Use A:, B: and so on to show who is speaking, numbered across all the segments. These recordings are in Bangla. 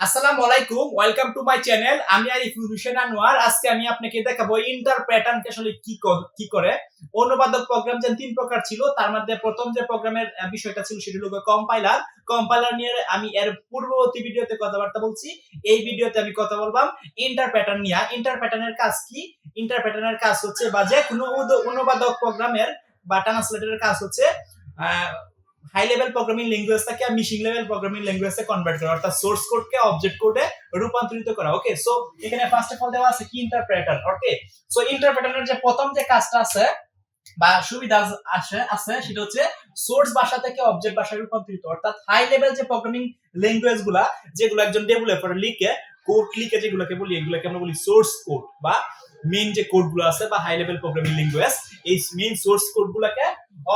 A: আসসালামু আলাইকুম ওয়েলকাম টু মাই চ্যানেল আমি আরিফুল হোসেন আনোয়ার। আজকে আমি আপনাকে দেখাবো ইন্টার প্যাটার্ন আসলে কি ক- করে। অনুবাদক প্রোগ্রাম যে তিন প্রকার ছিল, তার মধ্যে প্রথম যে প্রোগ্রামের বিষয়টা ছিল সেটা হলো কম্পাইলার কম্পাইলার নিয়ে আমি এর পূর্ববর্তী ভিডিওতে কথাবার্তা বলছি। এই ভিডিওতে আমি কথা বলবাম ইন্টার প্যাটার্ন নিয়ে। ইন্টার প্যাটার্নের কাজ কি? ইন্টার প্যাটার্নের কাজ হচ্ছে বা যে কোনো অনুবাদক প্রোগ্রামের বা ট্রান্সলেটরের কাজ হচ্ছে হাই লেভেল প্রোগ্রামিং ল্যাঙ্গুয়েজ থেকে মিশিং লেভেল প্রোগ্রামিং ল্যাঙ্গুয়েজে কনভার্ট করা, অর্থাৎ সোর্স কোডকে অবজেক্ট কোডে রূপান্তরিত করা ওকে সো এখানে ফার্স্ট অফ অল দেওয়া আছে কি ইন্টারপ্রেটার ওকে সো ইন্টারপ্রেটারের যে প্রথম যে কাজটা আছে বা সুবিধা আসে আছে, সেটা হচ্ছে সোর্স ভাষা থেকে অবজেক্ট ভাষায় রূপান্তরিত, অর্থাৎ হাই লেভেল যে প্রোগ্রামিং ল্যাঙ্গুয়েজগুলা, যেগুলো একজন ডেভেলপার লিখে কোড লিখে যেগুলোকে বলি, এগুলোকে আমরা বলি সোর্স কোড বা মেইন যে কোডগুলো আছে বা হাই লেভেল প্রোগ্রামিং ল্যাঙ্গুয়েজ এই মেইন সোর্স কোড গুলাকে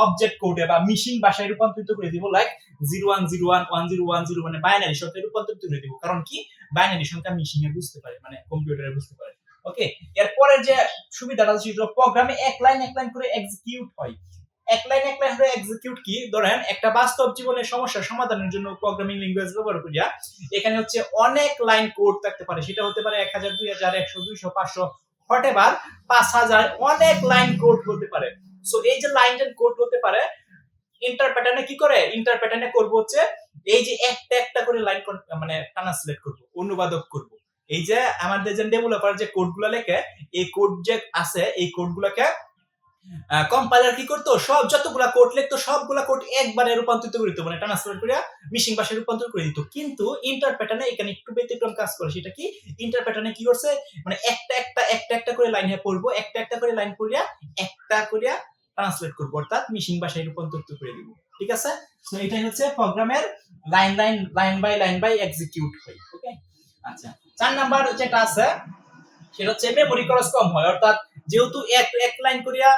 A: অবজেক্ট কোডে বা মিশিং ভাষায় রূপান্তরিত করে দিব like zero one zero one one zero one zero মানে বাইনারি সংখ্যায় রূপান্তরিত করে দিব। কারণ কি? বাইনারি সংখ্যা মিশিং এ বুঝতে পারে মানে কম্পিউটারে বুঝতে পারে। ওকে এরপরে যে সুবিধাটা আছে, সেটা প্রোগ্রামে এক লাইন এক লাইন করে এক্সিকিউট হয়। এক লাইন এক লাইন করে এক্সিকিউট কি? ধরেন একটা বাস্তব জীবনের সমস্যা সমাধানের জন্য প্রোগ্রামিং ল্যাঙ্গুয়েজ ব্যবহার করিয়া, এখানে হচ্ছে অনেক লাইন কোড থাকতে পারে। সেটা হতে পারে এক হাজার, দুই হাজার, একশো, দুইশো, পাঁচশো হটেবার পাঁচ হাজার অনেক লাইন কোড হতে পারে। সো এই যে লাইন কোড হতে পারে ইন্টার প্যাটার্নে কি করে? ইন্টার প্যাটার্নে করব হচ্ছে, এই যে একটা একটা করে লাইন মানে ট্রান্সলেট করব, অনুবাদক করব। এই যে আমাদের যে ডেভেলপার যে কোডগুলো লেখে, এই কোড যে আছে, এই কোডগুলোকে কম্পাইলার কি করতো? সব যতগুলা কোড লিখতো, সবগুলা কোড একবারে রূপান্তরিত করে দিত মানে ট্রান্সলেট করে মিশিং ভাষায় রূপান্তর করে দিত। কিন্তু ইন্টার প্যাটার্নে এখানে একটু ব্যতিক্রম কাজ করে, সেটা কি? ইন্টার প্যাটার্নে কি করছে? মানে একটা একটা একটা একটা করে লাইন পড়ব, একটা একটা করে লাইন পড়িয়া একটা করিয়া ট্রান্সলেট করব, অর্থাৎ মিশিং ভাষায় রূপান্তরিত করে দিব। ঠিক আছে? তো এটাই হচ্ছে প্রোগ্রামের line line line by line by execute হয় ওকে আচ্ছা চার নাম্বার যেটা আছে, সেটা হচ্ছে মেমোরি খরচ কম হয়, অর্থাৎ যেহেতু এক এক লাইন করিয়া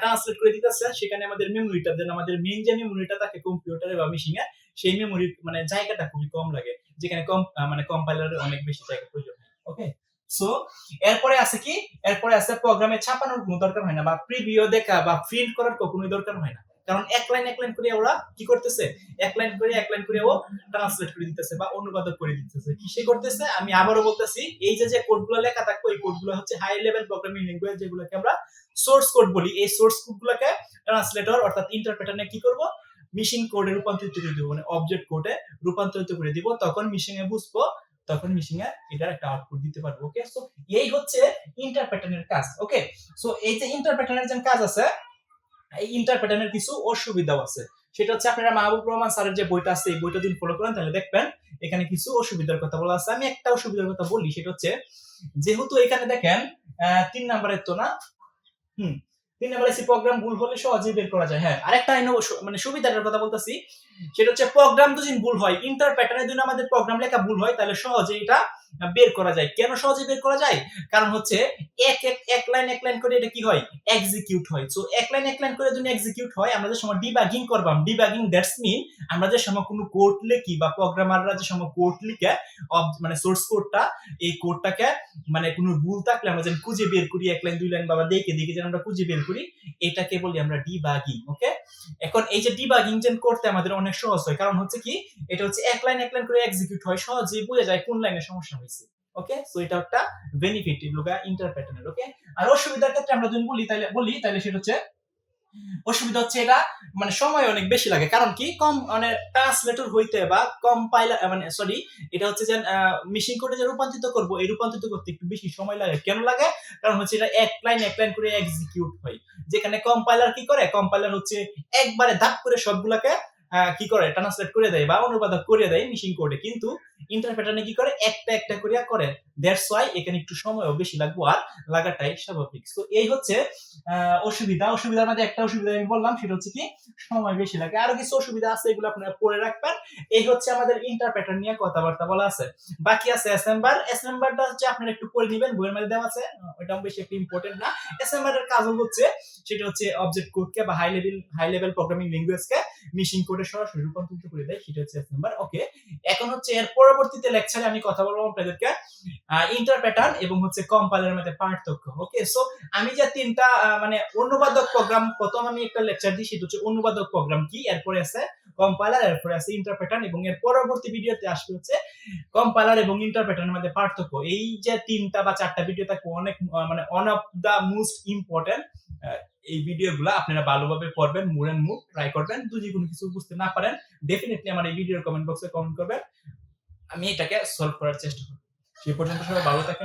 A: ট্রান্সলেট করে দিতেছে, সেখানে আমাদের মেমোরিটা দেন আমাদের মেইন যে মেমোরিটা থাকে কম্পিউটারে বা মেশিনে সেই মেমোরির মানে জায়গাটা খুবই কম লাগে, যেখানে কম মানে কম্পাইলারের অনেক বেশি জায়গা প্রয়োজন ওকে সো এরপরে আছে কি? এরপরে আছে প্রোগ্রামে ছাপানোর কোনো দরকার হয় না, বা প্রিভিউ দেখা বা প্রিন্ট করার কোনো দরকার হয় না। কারণ এক লাইন এক লাইন করে ওরা কি করতেছে? এক লাইন করে, এক লাইন করে ও ট্রান্সলেট করে দিতেছে বা অনুবাদক করে দিতেছে। কিসে করতেছে? আমি আবারও বলতেছি, এই যে যে কোডগুলো লেখা থাকবে এই কোডগুলো হচ্ছে হাই লেভেল প্রোগ্রামিং ল্যাঙ্গুয়েজ যেগুলোকে আমরা সোর্স কোড বলি। এই সোর্স কোডগুলোকে ট্রান্সলেটর অর্থাৎ ইন্টারপ্রেটারে কি করব? মিশিং কোডে রূপান্তরিত করে দিব। মানে অবজেক্ট কোডে রূপান্তরিত করে দিব। তখন মিশিং এ বুঝব, তখন মিশিং এ এটার একটা আউটপুট দিতে পারব। ওকে সো এই হচ্ছে ইন্টারপ্রেটারের কাজ। ওকে সো এই যে ইন্টারপ্রেটারের যে কাজ আছে ইন্টারপ্রেটারের কিছু অসুবিধাও আছে। সেটা হচ্ছে আপনারা মাহবুব রহমান স্যারের যে বইটা আছে, এই বইটা যদি ফলো করেন, তাহলে দেখবেন এখানে কিছু অসুবিধার কথা বলা আছে। আমি একটা অসুবিধার কথা বলি, সেটা হচ্ছে যেহেতু এখানে দেখেন তিন নাম্বারের তো না? হুম, তিন নাম্বারে প্রোগ্রাম ভুল হলে সহজেই বের করা যায়। হ্যাঁ আরেকটা আইন মানে সুবিধাটার কথা বলতেছি, সেটা হচ্ছে প্রোগ্রাম যদি ভুল হয় ইন্টার প্যাটার্নের জন্য আমাদের প্রোগ্রাম লেখা ভুল হয়, তাহলে সহজে এটা বের করা যায়। কেন সহজে বের করা যায়? কারণ হচ্ছে এক এক এক লাইন এক লাইন করে এটা কি হয়? এক্সিকিউট হয়। সো এক লাইন এক লাইন করে যদি এক্সিকিউট হয়, আমরা যে সময় ডিবাগিং করবাম ডিবাগিং দ্যাটস মিন আমরা যে সময় কোনো কোড লিখি বা প্রোগ্রামাররা যে সময় কোড লিখে মানে সোর্স কোডটা এই কোডটাকে মানে কোনো ভুল থাকলে আমরা যেন খুঁজে বের করি, এক লাইন দুই লাইন বাবা দেখে দেখে যেন আমরা খুঁজে বের করি, এটাকে বলি আমরা ডিবাগিং ওকে এখন এই যে ডিবাগিং যেন করতে আমাদের অনেক সহজ হয়। কারণ হচ্ছে কি? এটা হচ্ছে এক লাইন এক লাইন করে এক্সিকিউট হয়। সহজেই বোঝা যায় কোন লাইনে সমস্যা হয়েছে। ওকে সো এটা একটা বেনিফিট লোগা ইন্টারপ্রেটারের ওকে আর অসুবিধার ক্ষেত্রে আমরা যদি বলি তাহলে বলি তাহলে সেটা হচ্ছে অসুবিধা হচ্ছে এটা মানে সময় অনেক বেশি লাগে। কারণ কি? কম মানে ট্রান্সলেটর হইতে বা কম্পাইলার মানে সরি এটা হচ্ছে যে মেশিন কোডে যে রূপান্তরিত করব, এই রূপান্তরিত করতে একটু বেশি সময় লাগে। কেন লাগে? কারণ হচ্ছে এটা এক লাইন এক লাইন করে এক্সিকিউট হয়। যেখানে কম্পাইলার কি করে? কম্পাইলার হচ্ছে একবারে ধাপ করে সবগুলাকে কি করে? ট্রান্সলেট করে দেয় বা অনুবাদক করে দেয় মেশিন কোডে কিন্তু ইন্টারপ্রেটারে কি করে? একটা একটা করিয়া করে। দ্যাটস ওয়াই এখানে একটু সময়ও বেশি লাগবো আর লাগাটাই স্বাভাবিক। তো এই হচ্ছে অসুবিধা। অসুবিধার মধ্যে একটা অসুবিধা আমি বললাম, সেটা হচ্ছে কি, সময় বেশি লাগে। আরও কিছু অসুবিধা আছে, এগুলো আপনারা পড়ে রাখবেন। এই হচ্ছে আমাদের ইন্টারপ্রেটার নিয়ে কথাবার্তা বলা আছে। বাকি আছে অ্যাসেম্বার অ্যাসেম্বারটা হচ্ছে আপনারা একটু পড়ে নেবেন, বইয়ের মধ্যে দেওয়া আছে। ওইটাও বেশি একটু ইম্পর্টেন্ট না। অ্যাসেম্বারের কাজ হচ্ছে, সেটা হচ্ছে অবজেক্ট কোডকে বা high level high level programming ল্যাঙ্গুয়েজকে machine কোডে সরাসরি রূপান্তরিত করে দেয়, সেটা হচ্ছে নাম্বার। ওকে এখন হচ্ছে এর পরবর্তীতে লেকচারে আমি কথা বলব আপনাদেরকে। ইন্টার প্যাটার্ন এবং হচ্ছে কম্পাইলারের মধ্যে পার্থক্য। ওকে সো আমি যে তিনটা মানে অনুবাদক প্রোগ্রাম প্রথম আমি একটা লেকচার দিই, সেটা হচ্ছে অনুবাদক প্রোগ্রাম কি, এরপরে আছে কম্পাইলার এরপরে আছে ইন্টারপ্রেটার এবং এর পরবর্তী ভিডিওতে আসবে হচ্ছে কম্পাইলার এবং ইন্টারপ্রেটারের মধ্যে পার্থক্য। এই যে তিনটা বা চারটা ভিডিও থাকে অনেক মানে one of the most important এই ভিডিওগুলো আপনারা ভালোভাবে পড়বেন মুড অ্যান্ড মুভ ট্রাই করবেন। যদি কোনো কিছু বুঝতে না পারেন ডেফিনেটলি আমার এই ভিডিওর কমেন্ট বক্সে কমেন্ট করবেন। আমি এটাকে সলভ করার চেষ্টা করব। সে পর্যন্ত সবাই ভালো থাকেন।